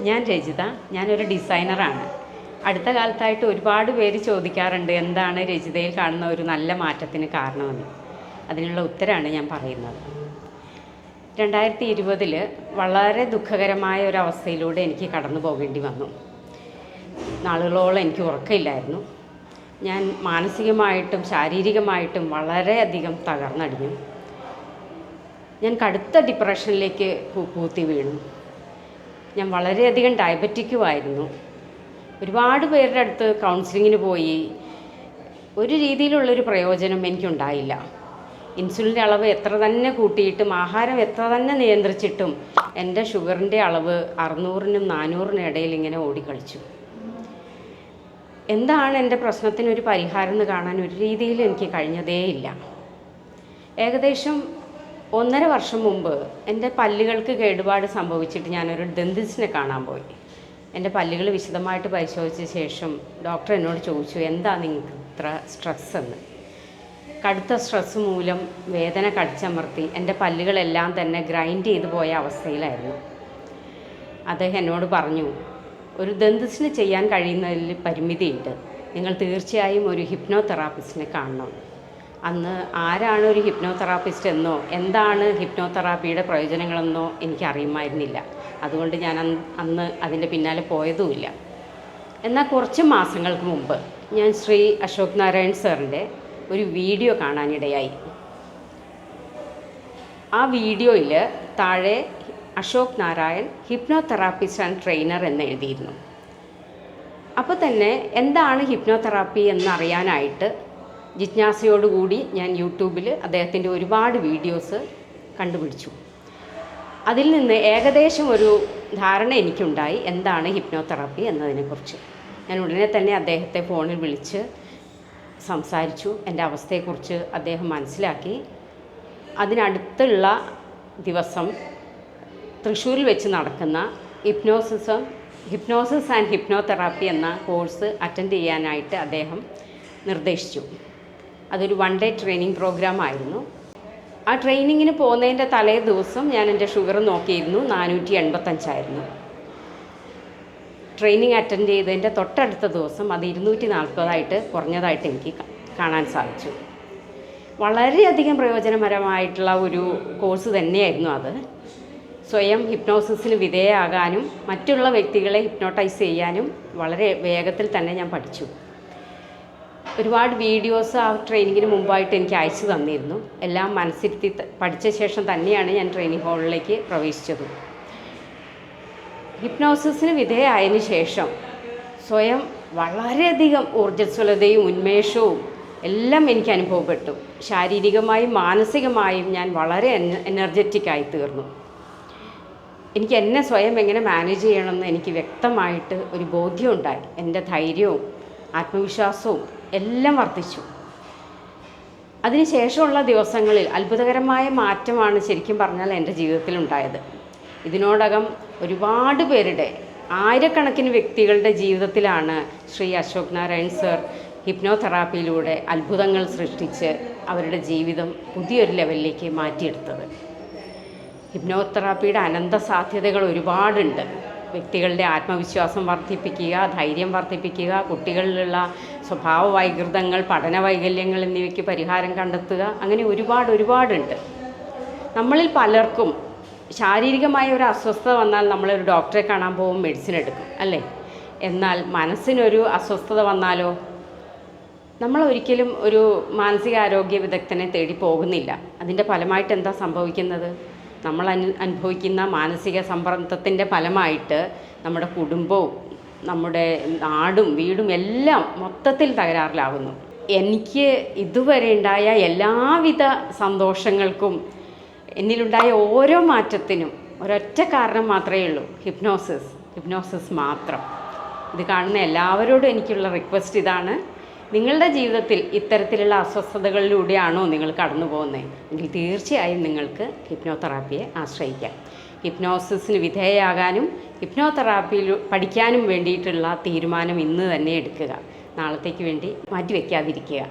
ഞാൻ രചിത ഞാനൊരു ഡിസൈനറാണ്. അടുത്ത കാലത്തായിട്ട് ഒരുപാട് പേര് ചോദിക്കാറുണ്ട് എന്താണ് രചിതയിൽ കാണുന്ന ഒരു നല്ല മാറ്റത്തിന് കാരണമെന്ന്. അതിനുള്ള ഉത്തരമാണ് ഞാൻ പറയുന്നത്. രണ്ടായിരത്തി ഇരുപതിൽ വളരെ ദുഃഖകരമായ ഒരു അവസ്ഥയിലൂടെ എനിക്ക് കടന്നു പോകേണ്ടി വന്നു. നാളുകളോളം എനിക്ക് ഉറക്കമില്ലായിരുന്നു. ഞാൻ മാനസികമായിട്ടും ശാരീരികമായിട്ടും വളരെയധികം തകർന്നടിഞ്ഞു. ഞാൻ കടുത്ത ഡിപ്രഷനിലേക്ക് പൂത്തി വീണു. ഞാൻ വളരെയധികം ഡയബറ്റിക്കുമായിരുന്നു. ഒരുപാട് പേരുടെ അടുത്ത് കൗൺസിലിങ്ങിന് പോയി. ഒരു രീതിയിലുള്ളൊരു പ്രയോജനം എനിക്കുണ്ടായില്ല. ഇൻസുലിന്റെ അളവ് എത്ര തന്നെ കൂട്ടിയിട്ടും ആഹാരം എത്ര തന്നെ നിയന്ത്രിച്ചിട്ടും എന്റെ ഷുഗറിന്റെ അളവ് അറുന്നൂറിനും നാനൂറിനും ഇടയിൽ ഇങ്ങനെ ഓടിക്കളിച്ചു. എന്താണ് എന്റെ പ്രശ്നത്തിനൊരു പരിഹാരം എന്ന് കാണാൻ ഒരു രീതിയിൽ എനിക്ക് കഴിഞ്ഞതേയില്ല. ഏകദേശം ഒന്നര വർഷം മുമ്പ് എന്റെ പല്ലുകൾക്ക് കേടുപാട് സംഭവിച്ചിട്ട് ഞാനൊരു ഡെന്റിസ്റ്റിനെ കാണാൻ പോയി. എന്റെ പല്ലുകൾ വിശദമായിട്ട് പരിശോധിച്ച ശേഷം ഡോക്ടർ എന്നോട് ചോദിച്ചു എന്താ നിങ്ങൾക്ക് ഇത്ര സ്ട്രെസ് എന്ന്? കടുത്ത സ്ട്രെസ് മൂലം വേദന കടിച്ചമർത്തി എന്റെ പല്ലുകളെല്ലാം തന്നെ ഗ്രൈൻഡ് ചെയ്തു പോയ അവസ്ഥയിലായിരുന്നു. അദ്ദേഹം എന്നോട് പറഞ്ഞു ഒരു ദന്തസിന് ചെയ്യാൻ കഴിയുന്നതിൽ പരിമിതിയുണ്ട്. നിങ്ങൾ തീർച്ചയായും ഒരു ഹിപ്നോതെറാപ്പിസ്റ്റിനെ കാണണം. അന്ന് ആരാണ് ഒരു ഹിപ്നോ തെറാപ്പിസ്റ്റ് എന്നോ എന്താണ് ഹിപ്നോ തെറാപ്പിയുടെ പ്രയോജനങ്ങളെന്നോ എനിക്ക് അറിയുമായിരുന്നില്ല അതുകൊണ്ട് ഞാൻ അന്ന് അതിന്റെ പിന്നാലെ പോയതുമില്ല. എന്നാൽ കുറച്ച് മാസങ്ങൾക്ക് മുമ്പ് ഞാൻ ശ്രീ അശോക് നാരായൺ സാറിന്റെ ഒരു വീഡിയോ കാണാനിടയായി. ആ വീഡിയോയിൽ താഴെ Ashok Narayan hypnotherapist and trainer എന്ന് എഴുതിയിരുന്നു. അപ്പോൾ തന്നെ എന്താണ് ഹിപ്നോ തെറാപ്പി എന്നറിയാനായിട്ട് ജിജ്ഞാസയോടുകൂടി ഞാൻ യൂട്യൂബിൽ അദ്ദേഹത്തിന്റെ ഒരുപാട് വീഡിയോസ് കണ്ടുപിടിച്ചു. അതിൽ നിന്ന് ഏകദേശം ഒരു ധാരണ എനിക്കുണ്ടായി എന്താണ് ഹിപ്നോതെറാപ്പി എന്നതിനെക്കുറിച്ച്. ഞാൻ ഉടനെ തന്നെ അദ്ദേഹത്തെ ഫോണിൽ വിളിച്ച് സംസാരിച്ചു എന്റെ അവസ്ഥയെക്കുറിച്ച് അദ്ദേഹം മനസ്സിലാക്കി. അതിനടുത്തുള്ള ദിവസം തൃശ്ശൂരിൽ വെച്ച് നടക്കുന്ന ഹിപ്നോസിസം ഹിപ്നോസിസ് ആൻഡ് ഹിപ്നോതെറാപ്പി എന്ന കോഴ്സ് അറ്റൻഡ് ചെയ്യാനായിട്ട് അദ്ദേഹം നിർദ്ദേശിച്ചു. അതൊരു വൺ ഡേ ട്രെയിനിങ് പ്രോഗ്രാം ആയിരുന്നു. ആ ട്രെയിനിങ്ങിന് പോകുന്നതിന്റെ തലേ ദിവസം ഞാൻ എന്റെ ഷുഗർ നോക്കിയിരുന്നു നാനൂറ്റി എൺപത്തഞ്ചായിരുന്നു ട്രെയിനിങ് അറ്റൻഡ് ചെയ്തതിന്റെ തൊട്ടടുത്ത ദിവസം അത് ഇരുന്നൂറ്റി നാൽപ്പതായിട്ട് കുറഞ്ഞതായിട്ട് എനിക്ക് കാണാൻ സാധിച്ചു. വളരെയധികം പ്രയോജനപരമായിട്ടുള്ള ഒരു കോഴ്സ് തന്നെയായിരുന്നു അത്. സ്വയം ഹിപ്നോസിസിന് വിധേയമാകാനും മറ്റുള്ള വ്യക്തികളെ ഹിപ്നോട്ടൈസ് ചെയ്യാനും വളരെ വേഗത്തിൽ തന്നെ ഞാൻ പഠിച്ചു. ഒരുപാട് വീഡിയോസ് ആ ട്രെയിനിങ്ങിന് മുമ്പായിട്ട് എനിക്ക് അയച്ചു തന്നിരുന്നു. എല്ലാം മനസ്സിരുത്തി പഠിച്ച ശേഷം തന്നെയാണ് ഞാൻ ട്രെയിനിങ് ഹാളിലേക്ക് പ്രവേശിച്ചത്. ഹിപ്നോസിസിന് വിധേയമായതിനു ശേഷം സ്വയം വളരെയധികം ഊർജസ്വലതയും ഉന്മേഷവും എല്ലാം എനിക്ക് അനുഭവപ്പെട്ടു. ശാരീരികമായും മാനസികമായും ഞാൻ വളരെ എനർജറ്റിക് ആയി തീർന്നു. എനിക്ക് എന്നെ സ്വയം എങ്ങനെ മാനേജ് ചെയ്യണമെന്ന് എനിക്ക് വ്യക്തമായിട്ട് ഒരു ബോധ്യമുണ്ടായി എന്റെ ധൈര്യവും ആത്മവിശ്വാസവും എല്ലാം വർദ്ധിച്ചു. അതിനുശേഷമുള്ള ദിവസങ്ങളിൽ അത്ഭുതകരമായ മാറ്റമാണ് ശരിക്കും പറഞ്ഞാൽ എന്റെ ജീവിതത്തിൽ ഉണ്ടായത് ഇതിനോടകം ഒരുപാട് പേരുടെ ആയിരക്കണക്കിന് വ്യക്തികളുടെ ജീവിതത്തിലാണ് ശ്രീ അശോക് നാരായൺ സർ ഹിപ്നോതെറാപ്പിയിലൂടെ അത്ഭുതങ്ങൾ സൃഷ്ടിച്ച് അവരുടെ ജീവിതം പുതിയൊരു ലെവലിലേക്ക് മാറ്റിയെടുത്തത്. ഹിപ്നോതെറാപ്പിയുടെ അനന്ത സാധ്യതകൾ ഒരുപാടുണ്ട്. വ്യക്തികളുടെ ആത്മവിശ്വാസം വർദ്ധിപ്പിക്കുക ധൈര്യം വർദ്ധിപ്പിക്കുക കുട്ടികളിലുള്ള സ്വഭാവ വൈകൃതങ്ങൾ പഠന വൈകല്യങ്ങൾ എന്നിവയ്ക്ക് പരിഹാരം കണ്ടെത്തുക. അങ്ങനെ ഒരുപാട് ഒരുപാടുണ്ട്. നമ്മളിൽ പലർക്കും ശാരീരികമായ ഒരു അസ്വസ്ഥത വന്നാൽ നമ്മളൊരു ഡോക്ടറെ കാണാൻ പോകും മെഡിസിൻ എടുക്കും അല്ലേ? എന്നാൽ മനസ്സിനൊരു അസ്വസ്ഥത വന്നാലോ? നമ്മൾ ഒരിക്കലും ഒരു മാനസികാരോഗ്യ വിദഗ്ധനെ തേടി പോകുന്നില്ല. അതിന്റെ ഫലമായിട്ട് എന്താ സംഭവിക്കുന്നത്? നമ്മൾ അനു അനുഭവിക്കുന്ന മാനസിക സമ്മർദ്ദത്തിന്റെ ഫലമായിട്ട് നമ്മുടെ കുടുംബവും നമ്മുടെ നാടും വീടും എല്ലാം മൊത്തത്തിൽ തകരാറിലാവുന്നു. എനിക്ക് ഇതുവരെ ഉണ്ടായ എല്ലാവിധ സന്തോഷങ്ങൾക്കും എന്നിലുണ്ടായ ഓരോ മാറ്റത്തിനും ഒരൊറ്റ കാരണം മാത്രമേ ഉള്ളൂ. ഹിപ്നോസിസ്. ഹിപ്നോസിസ് മാത്രം. ഇത് കാണുന്ന എല്ലാവരോടും എനിക്കുള്ള റിക്വസ്റ്റ് ഇതാണ്. നിങ്ങളുടെ ജീവിതത്തിൽ ഇത്തരത്തിലുള്ള അസ്വസ്ഥതകളിലൂടെയാണോ നിങ്ങൾ കടന്നു പോകുന്നത് എങ്കിൽ തീർച്ചയായും നിങ്ങൾക്ക് ഹിപ്നോതെറാപ്പിയെ ആശ്രയിക്കാം. ഹിപ്നോസിസിന് വിധേയയാകാനും ഹിപ്നോതെറാപ്പിയിൽ പഠിക്കാനും വേണ്ടിയിട്ടുള്ള തീരുമാനം ഇന്ന് തന്നെ എടുക്കുക. നാളത്തേക്ക് വേണ്ടി മാറ്റിവെക്കാതിരിക്കുക.